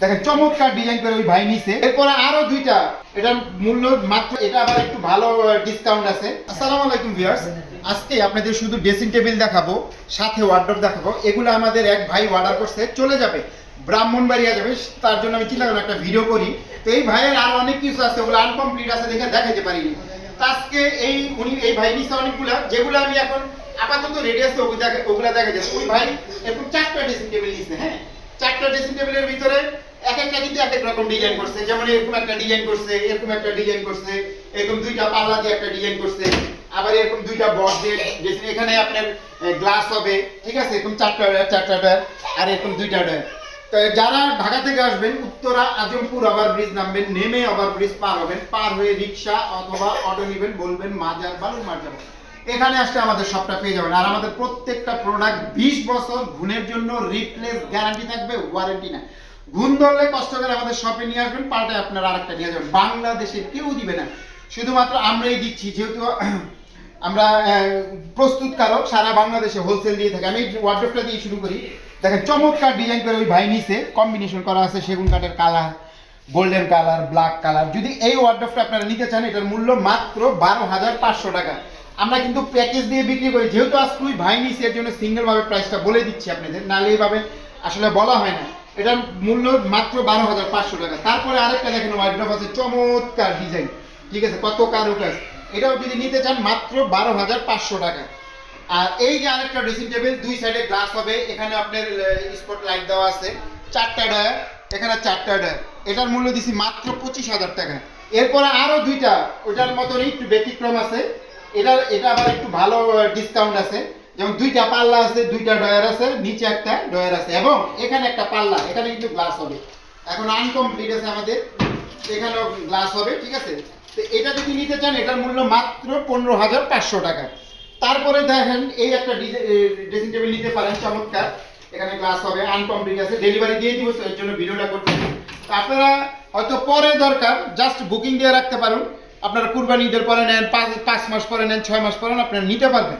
দেখেন, চমৎকার ডিজাইন করে ওই ভাই নিছে। এরপরে আরও দুইটা, এটার মূল্য মাত্র, এটা আবার একটু ভালো ডিসকাউন্ট আছে। আসসালামু আলাইকুম ভিউয়ার্স আজকে আপনাদের শুধু ড্রেসিং টেবিল দেখাবো, সাথে ওয়ার্ডরোব দেখাবো। এগুলো আমাদের এক ভাই অর্ডার করছে, চলে যাবে। ব্রাহ্মণবাড়িয়া যাবে। তার জন্য আমি চিন্তা করলাম একটা ভিডিও করি। তো এই ভাইয়ের আরও অনেক কিছু আছে, ওগুলো আনকমপ্লিট আছে দেখে দেখাইতে পারিনি। আজকে এই, উনি, এই ভাই নিচ্ছে অনেকগুলো, যেগুলো আমি এখন আপাতত রেডি আছে, ওগুলো দেখা যাচ্ছে ওই ভাই এরকম চারটা ড্রেসিং টেবিল নিচ্ছে হ্যাঁ? চারটা ড্রেসিং টেবিলের ভিতরে এক একটা কিন্তু এক এক রকম ডিজাইন করছে। যেমন এরকম একটা ডিজাইন করছে এরকম একটা ডিজাইন করছে এরকম দুইটা পাল্লা দিয়ে একটা ডিজাইন করছে আবার এরকম দুইটা বক্স দিয়ে এখানে আপনার গ্লাস হবে ঠিক আছে? এরকম চারটা চারটা ডয়ার, আর এরকম দুইটা ডয়ার। তো যারা ঢাকা থেকে আসবেন উত্তরা আজমপুর ওভার ব্রিজ নামবেন নেমে ওভার ব্রিজ পার হবেন পার হয়ে রিক্সা অথবা অটো নেবেন বলবেন মাজার বালু মার এখানে আসলে আমাদের সবটা পেয়ে যাবেন। আর আমাদের প্রত্যেকটা প্রোডাক্ট বিশ বছর গুণের জন্য রিপ্লেস গ্যারান্টি থাকবে ওয়ারেন্টি না। গুণ ধরলে কষ্ট করে আমাদের শপে নিয়ে আসবেন, পাল্টায় আপনারা আরেকটা নিয়ে যাবেন। বাংলাদেশে কেউ দিবে না। শুধুমাত্র আমরাই দিচ্ছি, যেহেতু আমরা প্রস্তুতকারক, সারা বাংলাদেশে হোলসেল দিয়ে থাকি। আমি ওয়ার্ডটা দিয়ে শুরু করি। দেখেন, চমৎকার ডিজাইন করে ওই ভাই নিচে কম্বিনেশন করা আছে, সেগুন কাঠের colour golden colour black colour যদি এই ওয়ার্ডটা আপনারা নিতে চান, এটার মূল্য মাত্র বারো হাজার পাঁচশো টাকা। আমরা কিন্তু প্যাকেজ দিয়ে বিক্রি করি। যেহেতু আজকে ওই ভাই নিচে এর জন্য সিঙ্গেলভাবে প্রাইসটা বলে দিচ্ছি আপনাদের। নাহলে এইভাবে আসলে বলা হয় না। এটার মূল্য মাত্র বারো হাজার পাঁচশো টাকা। তারপরে আরেকটা দেখেন ওয়ার্ড্রপ আছে চমৎকার ডিজাইন ঠিক আছে? কত কারুকাজ। এটাও যদি নিতে চান, মাত্র বারো হাজার পাঁচশো টাকা। আর এই যে আরেকটা ড্রেসিং টেবিল দুই সাইডে গ্লাস হবে। এখানে আপনার স্পট লাইট দেওয়া আছে। চারটা ডয়ার। এখানে চারটা ডয়ার। এটার মূল্য দিছি মাত্র পঁচিশ হাজার টাকা। এরপরে আরও দুইটা ওটার মতনই একটু ব্যতিক্রম আছে। এটা এটা আবার একটু ভালো ডিসকাউন্ট আছে। যেমন দুইটা পাল্লা আছে, দুইটা ডয়ার আছে, নিচে একটা ডয়ার আছে। এবং এখানে একটা পাল্লা, এখানে কিন্তু গ্লাস হবে। এখন আনকমপ্লিট আছে আমাদের, এখানেও গ্লাস হবে, ঠিক আছে? তো এটা যদি নিতে চান, এটার মূল্য মাত্র পনেরো হাজার পাঁচশো টাকা। তারপরে দেখেন, এই একটা ড্রেসিং টেবিল নিতে পারেন, চমৎকার। এখানে গ্লাস হবে আনকমপ্লিট আছে। ডেলিভারি দিয়ে দিব এর জন্য ভিডিওটা করছি। তো আপনারা হয়তো পরে দরকার জাস্ট বুকিং দিয়ে রাখতে পারেন। আপনারা কুরবানি ঈদের পরে নেন, পাঁচ পাঁচ মাস পরে নেন, ছয় মাস পরে আপনারা নিতে পারবেন।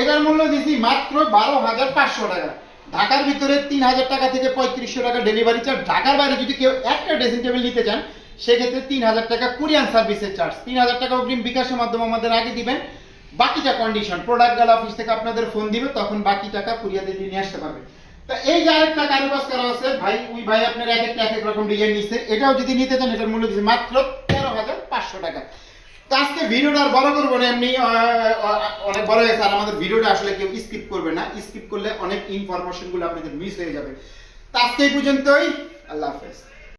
এটার মূল্য দিছি মাত্র বারো হাজার পাঁচশো টাকা। ঢাকার ভিতরে তিন হাজার টাকা থেকে পঁয়ত্রিশশো টাকা ডেলিভারি চার্জ ঢাকার বাইরে যদি কেউ একটা ড্রেসিং টেবিল নিতে চান, সেক্ষেত্রে তিন হাজার টাকা কুরিয়ান সার্ভিসের চার্জ তিন হাজার টাকা অগ্রিম বিকাশের মাধ্যমে আমাদের আগে দিবেন। বাকিটা কন্ডিশন প্রোডাক্ট গেল অফিস থেকে আপনাদের ফোন দিবে, তখন বাকি টাকা কুরিয়াতে দিয়ে নিয়ে আসতে পারবেন। তো এই যে আরেকটা কারুকাজ করা আছে ভাই, ওই ভাই আপনার এক একটা, এক এক রকম ডিজাইন নিচ্ছে। এটাও যদি নিতে চান, এটার মূল্য দিচ্ছে মাত্র তেরো হাজার পাঁচশো টাকা। ভিডিওটা আর বড় করব না, এমনি অনেক বড় হয়েছে আর আমাদের ভিডিওটা আসলে কেউ স্কিপ করবে না। স্কিপ করলে অনেক ইনফরমেশনগুলো আপনাদের মিস হয়ে যাবে। তা আজকে এই পর্যন্তই। আল্লাহ হাফেজ।